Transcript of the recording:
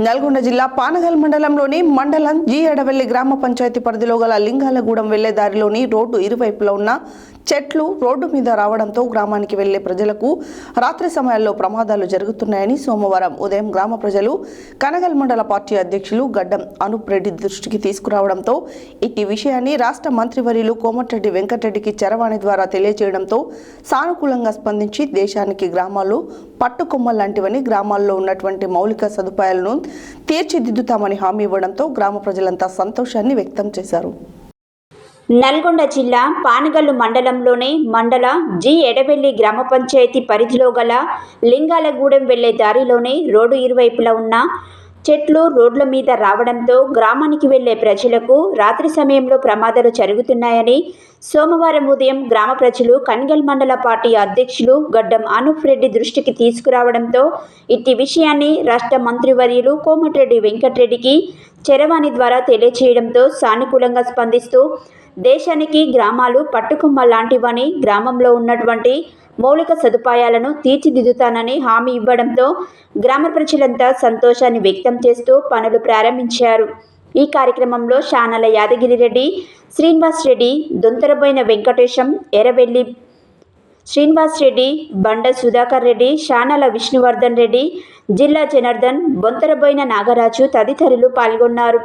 నల్గొండ జిల్లా పానగల్ మండలంలోని మండలం జీఎడవెల్లి గ్రామ పంచాయతీ పరిధిలో గల లింగాలగూడెం వెళ్ళే దారిలోని రోడ్డు ఇరువైపులా ఉన్న చెట్లు రోడ్డు మీద రావడంతో గ్రామానికి వెళ్ళే ప్రజలకు రాత్రి సమయాల్లో ప్రమాదాలు జరుగుతున్నాయని సోమవారం ఉదయం గ్రామ ప్రజలు కనగల్ మండల పార్టీ అధ్యక్షులు గడ్డం అనూప్ రెడ్డి దృష్టికి తీసుకురావడంతో ఇట్టి విషయాన్ని రాష్ట్ర మంత్రివర్యులు కోమటిరెడ్డి వెంకటరెడ్డికి చరవాణి ద్వారా తెలియజేయడంతో సానుకూలంగా స్పందించి దేశానికి గ్రామాలు పట్టుకొమ్మ లాంటివని గ్రామాల్లో ఉన్నటువంటి మౌలిక సదుపాయాలను తీర్చిదిద్దుతామని హామీ ఇవ్వడంతో గ్రామ ప్రజలంతా సంతోషాన్ని వ్యక్తం చేశారు. నల్గొండ జిల్లా పానగల్లు మండలంలోని మండల జి ఎడవెల్లి గ్రామ పంచాయతీ పరిధిలో గల లింగాలగూడెం వెళ్ళే దారిలోనే రోడ్డు ఇరువైపులా ఉన్న చెట్లు రోడ్ల మీద రావడంతో గ్రామానికి వెళ్ళే ప్రజలకు రాత్రి సమయంలో ప్రమాదాలు జరుగుతున్నాయని సోమవారం ఉదయం గ్రామ ప్రజలు కన్గల్ మండల పార్టీ అధ్యక్షులు గడ్డం అనూప్ రెడ్డి దృష్టికి తీసుకురావడంతో ఇట్టి విషయాన్ని రాష్ట్ర మంత్రివర్యులు కోమటిరెడ్డి వెంకటరెడ్డికి చరవాణి ద్వారా తెలియచేయడంతో సానుకూలంగా స్పందిస్తూ దేశానికి గ్రామాలు పట్టుకుమ్మ లాంటివని గ్రామంలో ఉన్నటువంటి మౌలిక సదుపాయాలను తీర్చిదిద్దుతానని హామీ ఇవ్వడంతో గ్రామ ప్రజలంతా సంతోషాన్ని వ్యక్తం చేస్తూ పనులు ప్రారంభించారు. ఈ కార్యక్రమంలో శానల యాదగిరిరెడ్డి శ్రీనివాస్ రెడ్డి దొంతరబోయిన వెంకటేశం ఎర్రవెల్లి శ్రీనివాస్ రెడ్డి బండ సుధాకర్ రెడ్డి శానల విష్ణువర్ధన్ రెడ్డి జిల్లా జనార్దన్ బొంతరబోయిన నాగరాజు తదితరులు పాల్గొన్నారు.